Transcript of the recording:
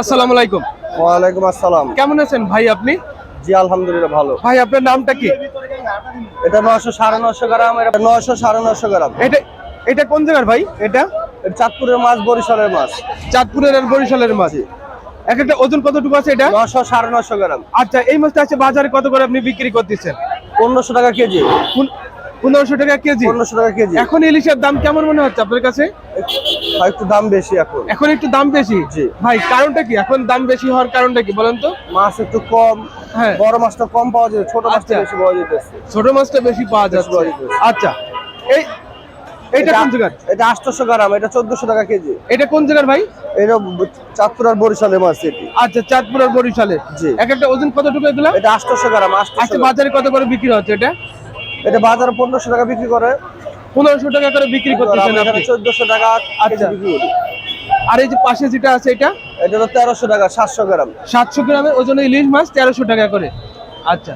আসসালামু আলাইকুম। ওয়ালাইকুম আসসালাম। কেমন আছেন ভাই আপনি? জি আলহামদুলিল্লাহ ভালো। ভাই আপনার নামটা কি? এটা নশো সাড়ে নশো গ্রাম এটা নশো সাড়ে নশো গ্রাম। এটা এটা কোন জায়গার ভাই এটা? চাঁদপুরের মাছ বরিশালের মাছ। চাঁদপুরের আর বরিশালের মাছ। এক একটা ওজন কতটুকু আছে এটা? নশো সাড়ে নশো গ্রাম। আচ্ছা এই মাছটা আছে বাজারে কত করে আপনি বিক্রি করতেছেন? পনেরোশো টাকা কেজি। পনেরোশো টাকা কেজি। পনেরোশো টাকা কেজি। এখন ইলিশের দাম কেমন মনে হচ্ছে আপনার কাছে? একটু দাম বেশি এখন। এখন একটু দাম বেশি? জি। ভাই কারণটা কি? এখন দাম বেশি হওয়ার কারণটা কি বলেন তো? মাছ একটু কম হ্যাঁ। বড় মাছটা কম পাওয়া যায় ছোট মাছটা আচ্ছা। বেশি পাওয়া যেতেছে। ছোট মাছটা বেশি পাওয়া যাচ্ছে। আচ্ছা। এই এটা কোন জায়গার? এটা আটশোশো গ্রাম এটা চোদ্দশো টাকা কেজি। এটা কোন জায়গার ভাই? এটা চাঁদপুর আর বরিশালের মাছ এটি। আচ্ছা চাঁদপুর আর বরিশালে। এক একটা ওজন কতটুকু এগুলা? এটা আটশোশো গ্রাম আটশোশো আচ্ছা বাজারে কত করে বিক্রি হচ্ছে এটা? এটা বাজারে পনেরোশো টাকা বিক্রি করে। পনেরোশো টাকা করে বিক্রি করতেছেন আপনি? চোদ্দশো টাকা আচ্ছা। আর এই যে পাশে যেটা আছে এটা? এটা তো তেরোশো টাকা সাতশো গ্রাম। সাতশো গ্রামের ওই জন্য ইলিশ মাছ তেরোশো টাকা করে। আচ্ছা।